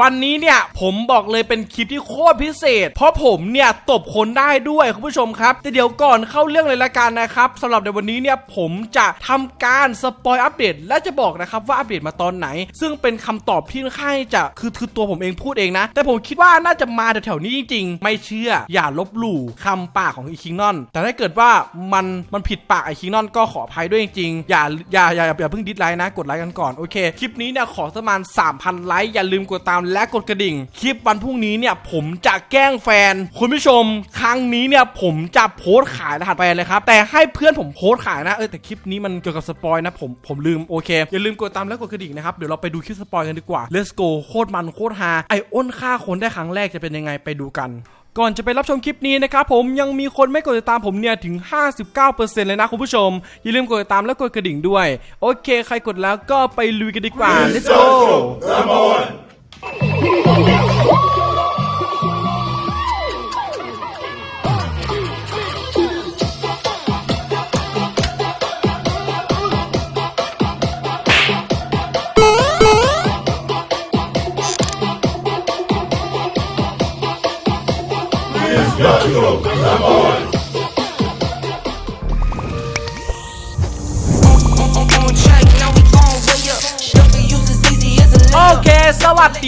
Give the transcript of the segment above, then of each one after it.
วันนี้เนี่ยผมบอกเลยเป็นคลิปที่โคตรพิเศษ เพราะผมเนี่ยตบคนได้ด้วยคุณผู้ชมครับ แต่เดี๋ยวก่อนเข้าเรื่องเลยละกันนะครับสำหรับในวันนี้เนี่ยผมจะทำการสปอยอัปเดต และจะบอกนะครับว่าอัปเดตมาตอนไหน ซึ่งเป็นคำตอบที่ค่อนข้างจะคือคือตัวผมเองพูดเองนะ แต่ผมคิดว่าน่าจะมาแถวๆนี้จริงๆ ไม่เชื่ออย่าลบหลู่คำปากของอีคิงนอนแต่ถ้าเกิดว่ามันมันผิดปากไอคิงนอนก็ขออภัยด้วยจริงๆอย่าอย่าอย่าอย่าอย่าเพิ่งดิสไลค์นะกดไลค์กันก่อนโอเคคลิปนี้เนี่ยขอประมาณ3,000ไลค์อย่าลืมกดตามและกดกระดิ่ง คลิปวันพรุ่งนี้เนี่ยผมจะแกล้งแฟน คุณผู้ชม ครั้งนี้เนี่ยผมจะโพสต์ขายรหัสแฟนเลยครับ แต่ให้เพื่อนผมโพสต์ขายนะ เออแต่คลิปนี้มันเกี่ยวกับสปอยนะ ผมผมลืมโอเค อย่าลืมกดตามและกดกระดิ่งนะครับ เดี๋ยวเราไปดูคลิปสปอยกันดีกว่า let's go โคตรมันโคตรฮา ไออ้นฆ่าคนได้ครั้งแรกจะเป็นยังไงไปดูกันก่อนจะไปรับชมคลิปนี้นะครับผมยังมีคนไม่กดติดตามผมเนี่ยถึง 59%เลยนะคุณผู้ชม อย่าลืมกดติดตามและกดกระดิ่งด้วย โอเค ใครกดแล้วก็ไปลุยกันดีกว่า let's go Oh!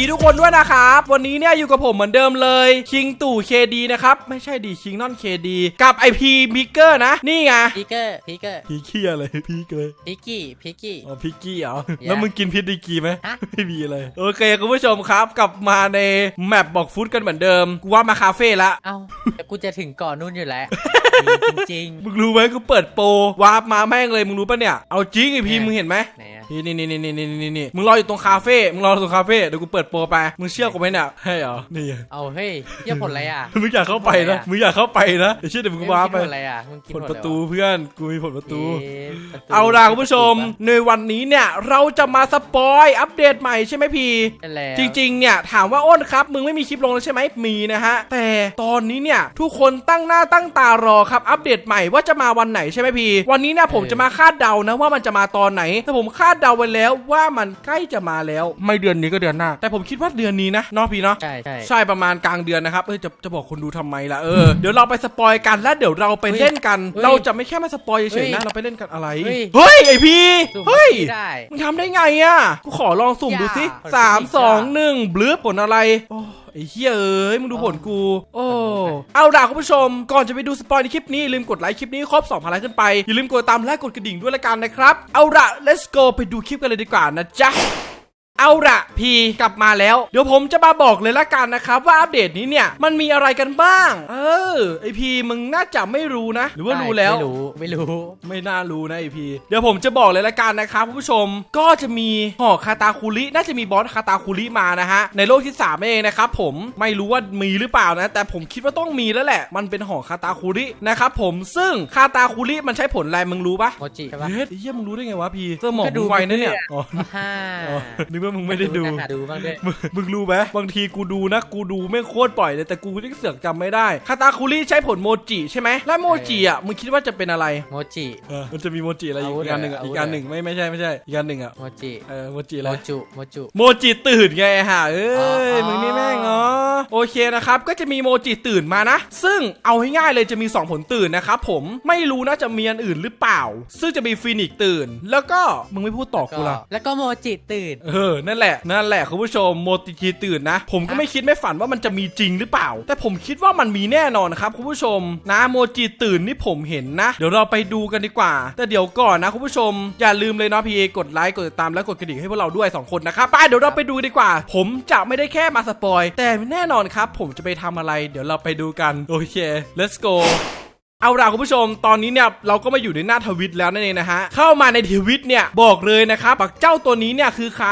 ดีทุกคนด้วยนะครับ วันนี้เนี่ยอยู่กับผมเหมือนเดิมเลยคิงตู่เคดีนะครับ ไม่ใช่ดีคิงนอนเคดีกับไอพีมิกเกอร์นะ นี่ไงพิกเกอร์พิกเกอร์พีกี้อะไรพีกเลยพิกกี้พิกกี้ อ๋อพิกกี้เหรอ Yeah แล้วมึงกินพิษดีกีไหมฮะ ไม่มีเลย โอเคคุณผู้ชมครับ กลับมาในแมปบอกฟุตกันเหมือนเดิม กูว่ามาคาเฟ่ละ เอ้าแต่กูจะถึงก่อนนู่นอยู่แล้ว จริงมึงรู้ไหมกูเปิดโปรวาร์ปมาแม่งเลยมึงรู้ปะเนี่ย เอาจริงไอพีมึงเห็นไหมพี่นี่นี่นี่นี่นี่นี่มึงรออยู่ตรงคาเฟ่มึงรอตรงคาเฟ่เดี๋ยวกูเปิดโปรไปมึงเชื่อกูไหมเนี่ยให้เหรอนี่ไเอาเฮ้ยเยี่ยผลอะไรอะ มึงอยากเข้าไปนะมึงอยากเข้าไปนะเดี๋ยวเชื่อเดี๋ยวมึงเอ้วาร์ปไปผลประตูเพื่อนกูมีผลประตูเอาล่ะคุณผู้ชม ในวันนี้เนี่ยเราจะมาสปอยอัปเดตใหม่ใช่ไหมพี นั่นจริงๆ เนี่ยถามว่าอ้นครับ มึงไม่มีคลิปลงแล้วใช่ไหมมีนะฮะ แต่ตอนนี้เนี่ย ทุกคนตั้งหน้าตั้งตารอครับอัปเดตใหม่ว่าจะมาวันไหนใช่ไหมพี่ วันนี้เนี่ยผมจะมาคาดเดานะว่ามันจะมาตอนไหน แต่ผมคาดเดาไว้แล้วว่ามันใกล้จะมาแล้ว ไม่เดือนนี้ก็เดือนหน้า แต่ผมคิดว่าเดือนนี้นะเนาะพี่เนาะใช่ใช่ใช่ประมาณกลางเดือนนะครับเอ้ยจะจะบอกคนดูทำไมล่ะเออเดี๋ยวเราไปสปอยกันแล้วเดี๋ยวเราไปเล่นกัน เราจะไม่แค่มาสปอยเฉยๆนะเราไปเล่นกันอะไรเฮ้ยไอพี่สุ่มเฮ้ยไม่ได้มึงทำได้ไงอะกูขอลองสุ่มดูสิอย่าสามสองหนึ่งบลืบผลอะไรโอ้ ไอ้เฮียเอ้ยมึงดูผลกู โอ้เอาล่ะคุณผู้ชม ก่อนจะไปดูสปอยในคลิปนี้อย่าลืมกดไลค์คลิปนี้ครบ2,000ไลค์ขึ้นไปอย่าลืมกดตามและกดกระดิ่งด้วยละกันนะครับ เอาล่ะ let's go ไปดูคลิปกันเลยดีกว่านะจ๊ะ เอาละพีกลับมาแล้ว เดี๋ยวผมจะมาบอกเลยละกันนะครับ ว่าอัปเดตนี้เนี่ย มันมีอะไรกันบ้าง เออ ไอพีมึงน่าจะไม่รู้นะ หรือว่ารู้แล้ว ไม่รู้ ไม่รู้ ไม่น่ารู้นะไอพีเดี๋ยวผมจะบอกเลยละกันนะครับคุณผู้ชมก็จะมีหอกคาตาคุริน่าจะมีบอสคาตาคุริมานะฮะในโลกที่3นั่นเองนะครับผมไม่รู้ว่ามีหรือเปล่านะ แต่ผมคิดว่าต้องมีแล้วแหละ มันเป็นหอกคาตาคุรินะครับผมซึ่งคาตาคุริมันใช้ผลอะไรมึงรู้ปะโมจิใช่ปะเฮ้ยไอ้เหี้ยมึงรู้ได้ไงวะพีเสื้อหมอกก็ดูมึงไวนะเนี่ยไปเรื่อยอ๋อฮ่าอ๋อนึกว่ามึงไม่ได้ดูหาดูบ้างด้วยมึงมึงรู้ไหมบางทีกูดูนะ กูดูไม่งโคตรปล่อยเลยแต่กูยังเสือกจำไม่ได้คาตาคุริใช้ผลโมจิใช่ไหมแล้วโมจิอะมึงคิดว่าจะเป็นอะไรโมจิ เออมันจะมีโมจิอะไรอีกอาวุธอีกอันหนึ่งอะอาวุธอีกอันหนึ่งไม่ไม่ใช่ไม่ใช่อีกอันหนึ่งอะโมจิเออโมจิอะไรโมจุโมจุ โมจิตื่นไงฮะเอ้ยอ๋อมึงนี่แม่งเนาะ โอเคนะครับ ก็จะมีโมจิตื่นมานะ ซึ่งเอาให้ง่ายเลยจะมี 2 ผลตื่นนะครับผมไม่รู้นะจะมีอันอื่นหรือเปล่า ซึ่งจะมีฟีนิกซ์ตื่น แล้วก็มึงไม่พูดต่อกูละแล้วก็โมจิตื่น เออ นั่นแหละ นั่นแหละคุณผู้ชมโมติคีตื่นนะ ผมก็ไม่คิดไม่ฝันว่ามันจะมีจริงหรือเปล่า แต่ผมคิดว่ามันมีแน่นอนครับคุณผู้ชม นะโมจิตื่นนี่ผมเห็นนะ เดี๋ยวเราไปดูกันดีกว่า แต่เดี๋ยวก่อนนะคุณผู้ชม อย่าลืมเลยเนาะพีกดไลค์กดติดตามและกดกระดิ่งให้พวกเราด้วย 2 คนนะครับไปเดี๋ยวเราไปดูดีกว่า ผมจะไม่ได้แค่มาสปอย แต่แน่นอนครับ ผมจะไปทำอะไร เดี๋ยวเราไปดูกัน โอเค let's go เอาล่ะคุณผู้ชมตอนนี้เนี่ยเราก็มาอยู่ในหน้าทวิตแล้วนั่นเองนะฮะเข้ามาในทวิตเนี่ยบอกเลยนะครับปักเจ้าตัวนี้เนี่ยคือใคร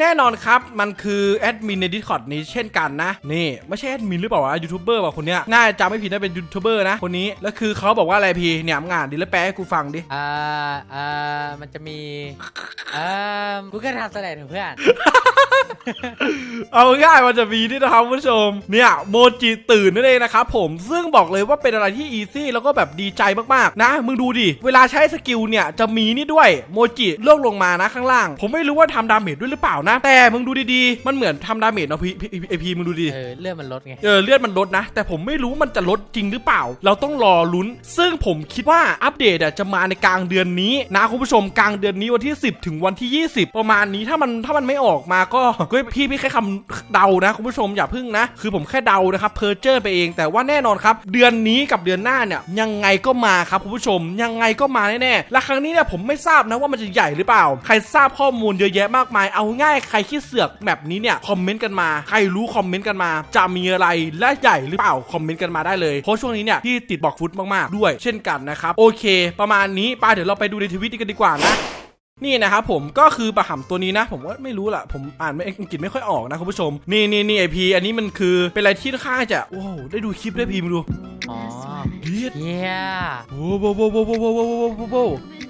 แน่นอนครับมันคือแอดมินใน Discord นี้เช่นกันนะนี่ไม่ใช่แอดมินหรือเปล่าวะยูทูบเบอร์ว่ะคนเนี้ยน่าจะไม่ผิดน่าเป็นยูทูบเบอร์นะคนนี้แล้วคือเขาบอกว่าอะไรพี่เนี่ยมึงอ่านดิแล้วแปลให้กูฟังดิอ่าอ่ามันจะมีอ่ากูก็ทำแสดงถึงเพื่อนเอาง่ายๆมันจะมีนี่นะครับคุณผู้ชมเนี่ยโมจิตื่นนั่นเองนะครับผมซึ่งบอกเลยว่าเป็นอะไรที่อีซี่แล้วก็ก็แบบดีใจมากๆนะ มึงดูดิ เวลาใช้สกิลเนี่ยจะมีนี่ด้วยโมจิล่วงลงมานะข้างล่าง ผมไม่รู้ว่าทำดาเมจด้วยหรือเปล่านะ แต่มึงดูดีๆ มันเหมือนทำดาเมจเนาะพีพีไอพีมึงดูดิเออเลื่อนมันลดไง เออเลือดมันลดนะ แต่ผมไม่รู้มันจะลดจริงหรือเปล่า เราต้องรอลุ้น ซึ่งผมคิดว่าอัปเดตอะจะมาในกลางเดือนนี้นะคุณผู้ชมกลางเดือนนี้วันที่ 10 ถึงวันที่ 20 ประมาณนี้ถ้ามันถ้ามันไม่ออกมาก็ก็พี่พี่แค่คำเดานะคุณผู้ชมอย่าพึ่งนะ คือผมแค่เดานะครับเพอเจอร์ไปเองแต่ว่าแน่นอนครับเดือนนี้กับเดือนหน้าเนี่ยยังไงก็มาครับคุณผู้ชม ยังไงก็มาแน่ๆและครั้งนี้เนี่ยผมไม่ทราบนะว่ามันจะใหญ่หรือเปล่า ใครทราบข้อมูลเยอะแยะมากมายเอาง่ายใครคิดเสือกแบบนี้เนี่ยคอมเมนต์กันมา ใครรู้คอมเมนต์กันมา จะมีอะไรและใหญ่หรือเปล่าคอมเมนต์กันมาได้เลยเพราะช่วงนี้เนี่ยที่ติดบอกฟุตมากๆ ด้วย เช่นกันนะครับโอเค ประมาณนี้ไปเดี๋ยวเราไปดูในทวิตกันดีกว่านะ นี่นะครับผมก็คือปลาหำตัวนี้นะ ผมว่าไม่รู้ล่ะ ผมอ่านไม่อังกฤษไม่ค่อยออกนะคุณผู้ชม นี่นี่นี่ไอพีอันนี้มันคือเป็นอะไรที่ค่อนข้างจะโอ้โหได้ดูคลิปด้วยพีมาดูอ๋อเดียดเยี่ยโอ้โหโว้โว้โว้โว้โว้โว้โว้โว้โว้เ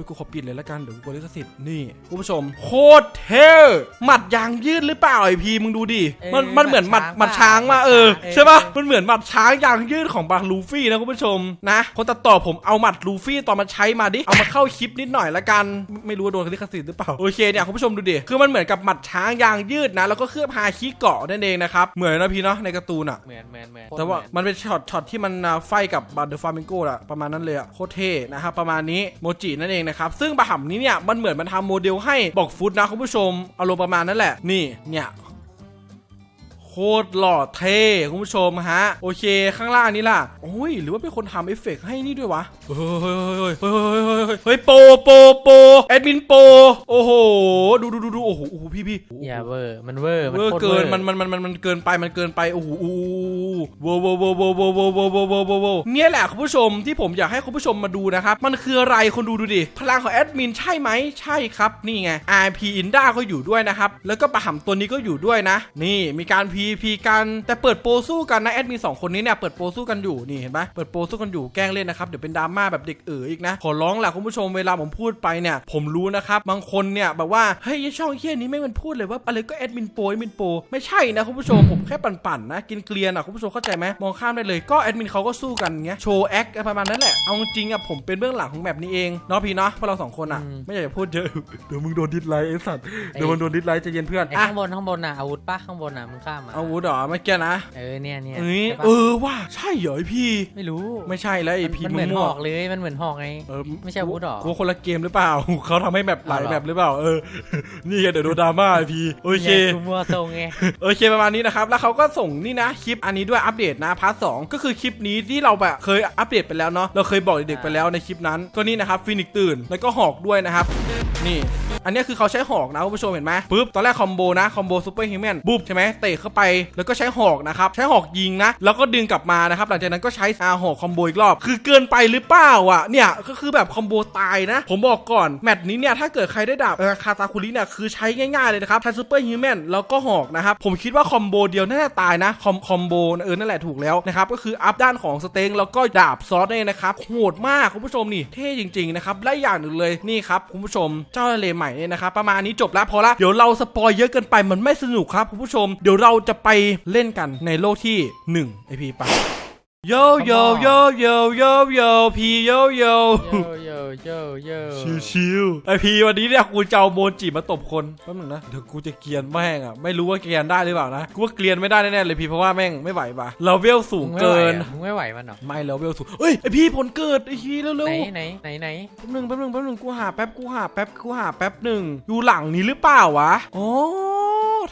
ฮ้ยกูขอปิดเลยละกันเดี๋ยวกูกดลิขสิทธิ์นี่คุณผู้ชม โคตรเท่หมัดยางยืดหรือเปล่าไอพีมึงดูดิมันมันเหมือนหมัดหมัดช้างมาเออใช่ปะมันเหมือนหมัดช้างยางยืดของบางลูฟี่นะคุณผู้ชมนะ คนตัดต่อผมเอาหมัดลูฟี่ตอนมาใช้มาดิเอามาเข้าคลิปนิดหน่อยละกันไม่รู้ว่าโดนลิขสิทธิ์หรือเปล่าโอเคเนี่ยคุณผู้ชมดูดิคือมันเหมือนกับหมัดช้างยางยืดนะ แล้วก็เคลือบฮาคิเกาะนั่นเองนะครับเหมือนนะพี่เนาะในการ์ตูนอะเหมือนเหมือนเหมือนแต่ว่าโคตรเหมือนมันเป็นช็อตช็อตที่มันอ่าไฟกับบัตเดอร์ฟามิงโกอะประมาณนั้นเลยอะโคตรเท่นะครับประมาณนี้โมจินั่นเองนะครับ ซึ่งบะหำนี้เนี่ยมันเหมือนมันทำโมเดลให้บอกฟุตนะคุณผู้ชมอารมณ์ประมาณนั้นแหละนี่เนี่ยโคตรหล่อเท่คุณผู้ชมฮะ โอเคข้างล่างนี้ล่ะโอ้ยหรือว่าเป็นคนทำเอฟเฟกต์ให้นี่ด้วยวะเฮ้ยเฮ้ยเฮ้ยเฮ้ยเฮ้ยเฮ้ยเฮ้ยโปโปโปแอดมินโป โอ้โห ดูดูดูดูโอ้โหโอ้โหพี่พี่อย่าเวอร์มันเวอร์เวอร์โคตเกินวอมันมันมันมันมันเกินไปมันเกินไปโอ้โห โอ้โหโว้โว้โวโว้โวโว้โวโว้โวโว้โวเนี่ยแหละคุณผู้ชมที่ผมอยากให้คุณผู้ชมมาดูนะครับ มันคืออะไรคนดูดูดิ พลังของแอดมินใช่ไหมใช่ครับ นี่ไง RP Inda ก็อยู่ด้วยนะครับ แล้วก็ปะหำตัวนี้ก็อยู่ด้วยนะ นี่มีการ PVP กันแต่เปิดโปสู้กันนะแอดมินสองคนนี้เนี่ยเปิดโปสู้กันอยู่นี่เห็นปะเปิดโปสู้กันอยู่แกล้งเล่นนะครับเดี๋ยวเป็นดราม่าแบบเด็กเอ๋ออีกนะขอร้องแหละคุณผู้ชมเวลาผมพูดไปเนี่ย ผมรู้นะครับบางคนเนี่ยแบบว่าเฮ้ยช่องเฮียนี้ไม่มันพูดเลยว่าอะไรก็แอดมินโปแอดมินโปไม่ใช่นะคุณผู้ชมผมแค่ปั่นๆนะกินเกลียนอะคุณผู้ชมเข้าใจไหมมองข้ามได้เลยก็แอดมินเขาก็สู้กันเงี้ยโชว์แอคประมาณนั้นแหละเอาจริงๆอะผมเป็นเบื้องหลังของแบบนี้เองเนาะพี่เนาะพวกเราสองคนอะไม่อยากจะพูดเยอะ เดี๋ยวมึงโดนดิสไลค์ไอ้สัตว์เดี๋ยวมึงโดนดิสไลค์ใจะเย็นเพื่อนไอ้อะข้างบนข้างบนน่ะอาวุธปะข้างบนน่ะมึงข้ามมาอาวุธเหรอเมื่อกี้นะเออเนี่ยเนี่ยเอ้ยใช่ปะเออว่าใช่เหรอไอ้พี่ ไม่รู้ไม่ใช่แล้วไอ้พี่มันมึเหมืงอนหมั่วอกเลยมันเหมือนหอกไง เออไม่ใช่อาวุธหรอกูว่าคนละเกมหรือเปล่า เขาทำให้แบบหลายเอาเหรอแบบหรือเปล่าเออ นี่ไงเดี๋ยวโดนดราม่าไอพีโอเค นี่ยกูมัวทรงไง โอเคประมาณนี้นะครับ แล้วเขาก็ส่งนี่นะคลิปอันนี้ด้วยอัปเดตนะพาร์ทสก็คือคลิปนี้ที่เราแบบเคยอัปเดตไปแล้วเนาะเราเคยบอกเด็กๆไปแล้วในคลิปนั้นก็นี่นะครับฟินิกตื่นแล้วก็หอกด้วยนะครับนี่ อันนี้คือเขาใช้หอกนะคุณผู้ชมเห็นไหมปุ๊บตอนแรกคอมโบนะคอมโบซูเปอร์ฮิวแมนบุ๊บใช่ไหมเตะเข้าไปแล้วก็ใช้หอกนะครับใช้หอกยิงนะแล้วก็ดึงกลับมานะครับหลังจากนั้นก็ใช้อาหอกคอมโบอีกรอบ คือเกินไปหรือเปล่าอะเนี่ยก็คือแบบคอมโบตายนะ ผมบอกก่อนแมตช์นี้เนี่ยถ้าเกิดใครได้ดาบเออคาตาคุริเนี่ยคือใช้ง่ายๆเลยนะครับทันซูเปอร์ฮิวแมนแล้วก็หอกนะครับผมคิดว่าคอมโบเดียวน่าจะตายนะคอมคอมโบเออนั่นแหละถูกแล้วนะครับก็คืออัพด้านของสเต็งแล้วก็ดาบซอสเนี่ยนะครับโหดมากคุณผู้ชมนี่เท่จริงๆนะครับและอย่างหนึ่งเลยนี่ครับคุณผู้ชมเจ้าทะเลใหม่เนี่ยนะครับประมาณนี้จบแล้วพอละเดี๋ยวเราสปอยเยอะเกินไปมันไม่สนุกครับคุณผู้ชม เดี๋ยวเราจะไปเล่นกันในโลกที่1ไอพีไป โยโยโยโยโยโยพีโยโยโยโยโยโยชิวๆไอพีวันนี้เนี่ยกูจะเอาโมจิมาตบคนแป๊บนึงนะเดี๋ยวกูจะเกรียนแม่งอะไม่รู้ว่าเกรียนได้หรือเปล่านะกูว่าเกรียนไม่ได้แน่ๆเลยพี่เพราะว่าแม่งไม่ไหวปะเราเวลสูงมึงไม่เกิไหวนอะมึงไม่ไหวมันเหรอไม่เราเวลสูงเอ้ยไอพี่ผลเกิดไอพีเร็วไหนๆไหนไหนไหนแป๊บนึงแป๊บนึงแป๊บนึงกูหาแป๊บกูหาแป๊บกูหาแป๊บหนึ่งอยู่หลังนี้หรือเปล่าวะอ๋อ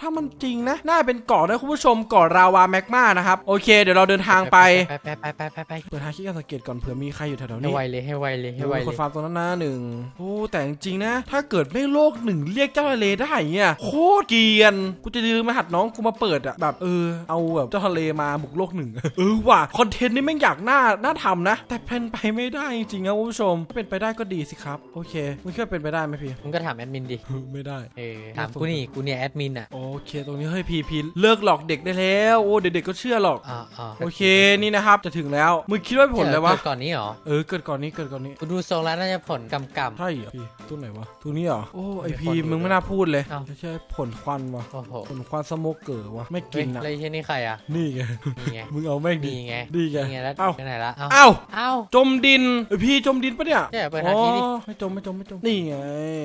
ถ้ามันจริงนะ น่าเป็นเกาะนะคุณผู้ชมเกาะราวาแมกมานะครับ โอเค เดี๋ยวเราเดินทางไปไปไปไปไปไปไปเปิดหาคิดการสังเกตก่อนเผื่อมีใครอยู่แถวๆให้นี้ไวเลยให้ไวเลยให้ไวมีเลคนยฟาร์มตัวนั้นหน้าหนึ่งโอ้แต่จริงๆนะ ถ้าเกิดไม่โลกหนึ่งเรียกเจ้าทะเลได้เนี่ยโคตรเกรียน กูจะยืมมาหัดน้องกูมาเปิดอะแบบเออเอาแบบเจ้าทะเลมาบุกโลกหนึ่ง เออว่ะคอนเทนต์นี่แม่งอยากหน้าหน้าทำนะ แต่เป็นไปไม่ได้จริงๆนะคุณผู้ชมเป็นไปได้ก็ดีสิครับโอเคมึงคิดว่าเป็นไปได้ไหมพี่ มึงก็ถามแอดมินดิ ไม่ได้ เออถามกูนี่กูเนี่ยแอดมินอะอ๋อเคตรงนี้เฮ้ยพีพีเลิกหลอกเด็กได้แล้วโอ้เด็กๆก็เชื่อหรอกอ่าอ่าโอเคนี่นะครับจะถึงแล้วมึงคิดว่าผลอะไรวะเกิดก่อนนี้เหรอเออเกิดก่อนนี้เกิดก่อนนี้กูดูทรงแล้วน่าจะผลกำกำใช่เหรอพี่ตรงไหนวะตรงนี้เหรอโอ้ไอไม่พีผลอยู่มึงไม่น่าพูดเลยเอ้าไม่ใช่ผลควันวะโอ้โหผลควันสโมกเกอร์วะไม่เฮ้กิยนอะเลยที่นี่ใครอะนี่ไงนี่ไงมึงเอาแม่งดีนี่ไงดีไงนี่ไงแล้วเอ้าไปไหนละเอ้าเอ้าเอ้าจมดินเอ้ยพี่จมดินปะเนี่ยใช่เปิดหาที่ดิอ๋อไม่จมไม่จมไม่จมนี่ไง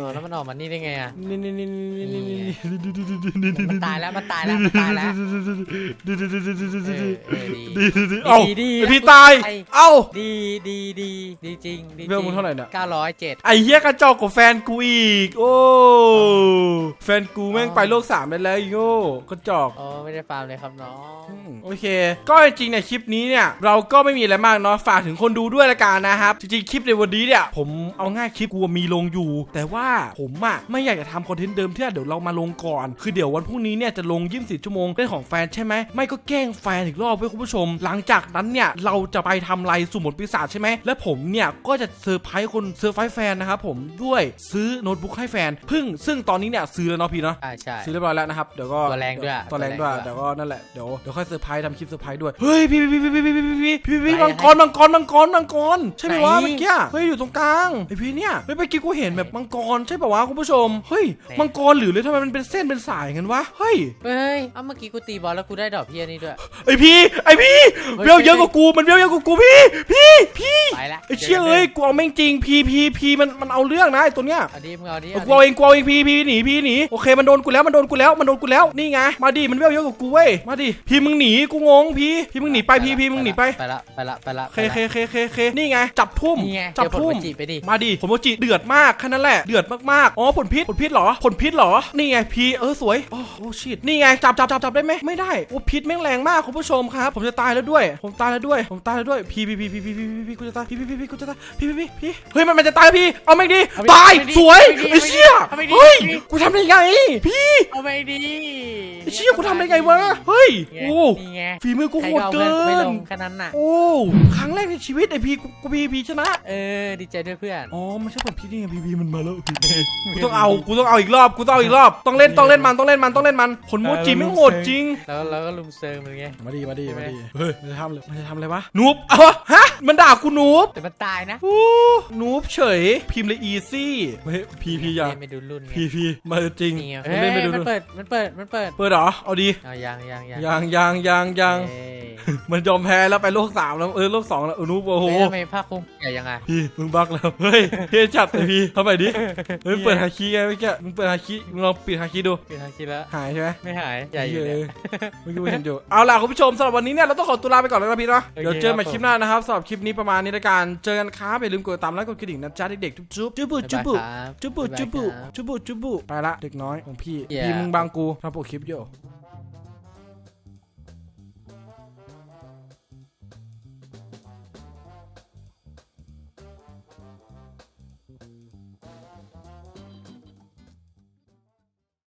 อ๋อแล้วมันออกมานี่ได้ไงอะนี่นี่นี่นี่นี่นี่นี่มันตายแล้วมันตายแล้วมันตายแล้วเออเออดีดีดีดีเอ้าดีดีไอ้พี่ตายไอ้เอ้า ดีดีดีดีจริงดีจริงเวลมึงเท่าไหร่เนี่ย เก้าร้อยเจ็ดไอ้เหี้ยกระจอกกับแฟนกูอีก โอ้ แฟนกูแม่งไปโลกสามไปแล้วอีโง่กระจอก โอ้ไม่ได้ฟาร์มเลยครับน้องอืมโอเค ก็จริงๆเนี่ยคลิปนี้เนี่ย เราก็ไม่มีอะไรมากเนาะ ฝากถึงคนดูด้วยละกันนะครับ จริงๆ คลิปในวันนี้เนี่ย ผมเอาง่ายคลิปกูมีลงอยู่ แต่ว่าผมอะไม่อยากจะทำคอนเทนต์เดิมที่เดี๋ยวเรามาลงก่อน คือเดี๋ยววันพรุ่งนี้เนี่ยจะลง24ชั่วโมงเรื่องของแฟนใช่ไหมไม่ก็แกล้งแฟนอีกรอบเพื่อคุณผู้ชม หลังจากนั้นเนี่ยเราจะไปทำไรสุ่มผลปีศาจใช่ไหมและผมเนี่ยก็จะเซอร์ไพรส์คนเซอร์ไพรส์แฟนนะครับผมด้วยซื้อโน้ตบุ๊กให้แฟนพึ่งซึ่งตอนนี้เนี่ยซื้อแล้วเนาะพี่เนาะใช่ใช่ซื้อเรียบร้อยแล้วนะครับเดี๋ยวก็ตัวแรงด้วยตัวแรงด้วยตัวแรงด้วยเดี๋ยวก็นั่นแหละเดี๋ยวเดี๋ยวค่อยเซอร์ไพรส์ทำคลิปเซอร์ไพรส์ด้วยเฮ้ยพี่พี่พี่พี่พี่พี่พี่พี่พี่ไหนมังกรมังกรมังกรมังกรใช่ไหมวะไหนเมื่อกี้เฮ้ยอยู่ตรงกลางไอพี่เนี่ยเฮ้ยเมื่อกี้กูเห็นแบบมังกรใช่ป่าวะคุณผู้ชมเฮ้ยไหนมังกรหรือเลยทำไมมันเป็นเส้นเป็นสายกันวะเฮ้ยเฮ้ย เอ้าเมื่อกี้กูตีบอลแล้วกูได้ดอกเพี้ยนี่ด้วย ไอพี่ไอพี่เฮ้ยเวลเยอะกว่ากูมันเวลเยอะกว่ากูพี่พี่พี่ไปละไอเชี่ยเอ้ยกูเอาแม่งจริงพี่พี่พี่มันมันเอาเรื่องนะไอตัวเนี้ยเอาดิมึงเอาดิเอาเอากูเอาดิเองกูเอาเองพี่พี่หนีพี่หนีโอเคมันโดนกูแล้วมันโดนกูแล้วมันโดนกูแล้วนี่ไงมาดิมันเวลเยอะกว่ากูเว้ยมาดิพี่มึงหนีกูงงพี่พี่มึงหนีไปพี่พี่มึงหนีไปไปละไปละไปละเคเคเคเคเคนี่ไงจับทุ่มนี่ไงจับเจอผลทุ่มโมจิไปดิ มาดิผลโมจิเดือดมากแค่นั้นแหละ เดือดมากๆ อ๋อผลพิษผลพิษเหรอ ผลพิษเหรอ นี่ไงพี่เออสวยโอ้โอ้ชิตนี่ไงจับจับจับจับได้ไหมไม่ได้โอ้พิษแม่งแรงมากคุณผู้ชมครับ ผมจะตายแล้วด้วย ผมตายแล้วด้วย ผมตายแล้วด้วยพี่พี่พี่พี่พี่พี่พี่พี่กูจะตายพี่พี่พี่พี่กูจะตายพี่พี่พี่พี่เฮ้ยมันมันจะตายแล้วพี่เอาไม่ดีเอาไม่ตายเอาไม่ดีสวยเอาไม่ดีไอ้เชี่ยเอาไม่ดีเฮ้ยเอาไม่ดีกูทำได้ไง พี่เอาไปดิไอ้เชี่ยกูทำได้ไงวะเฮ้ยนี่ไงโอ้นี่ไงฝีมือกูใครโหดก็เอาเกิเพื่อนไม่ลนงแค่นั้นน่ะโอ้ครั้งแรกในชีวิตไอพีกูกูพีพีชนะเออดีใจด้วยเพื่อนอ๋อไม่ใช่แบบพี่นี่ไงพีพีมันมาแล้วกูต้องเอากูต้องเอาอีกรอบกูต้องเอาอีกรอบต้องเล่นต้องเล่นมันต้องเล่นมันต้องเล่นมันผลโมจิไม่งโหดจริง แล้วแล้วก็ลุมเซิร์ฟมันไง มาดีมาดีใช่ไหมมาดีเฮ้ยมันจะทำเลยมันจะทำอะไรวะนูบเอาวะฮะมันด่ากูนูบแต่มันตายนะอู้นูบเฉย พิมพ์เลยอีซี่เฮ้ยพีพีอย่าเล่นไม่ดูรุ่นไงพีพีมาจริงนี่ไงเล่นไม่ดูมันเปิด มันเปิด มันเปิดเปิดเหรอเอาดีเอายังยังยังยังยังยังยังเอ้ยมันยอมแพ้แล้วไปโลกสามแล้วเออโลกสองแล้วเออนูบโอ้โห เฮ้ยทำไมผ้าคลุมใหญ่ยังไง พี่มึงบักแล้วเฮ้ยเท่จัดเลยพี่ทำไมดิเฮ้ยเปิดฮาคิไงเมื่อกี้มึงเปิดฮาคิมึงลองปิดฮาคิดู คือทางคิดแล้วหายใช่ไหมไม่หายใหญ่อยู่เนี่ยเมื่อกี้เห็นอยู่เอาล่ะคุณผู้ชมสำหรับวันนี้เนี่ยเราต้องขอตัวลาไปก่อนแล้วนะพี่เนาะโอเคเดี๋ยวเจอใหม่ครับคลิปหน้านะครับสำหรับคลิปนี้ประมาณนี้ละกันเจอกันครับอย่าลืมกดติดตามและกดกระดิ่งนะจ๊ะเด็กๆจุ๊บจุ๊บจุ๊บจุ๊บจุ๊บบ๊ายบายครับจุ๊บจุ๊บจุ๊บจุ๊บจุ๊บจุ๊บไปละเด็กน้อยของพี่ Yeah พี่มึงบางกูทำโปรคลิปอยู่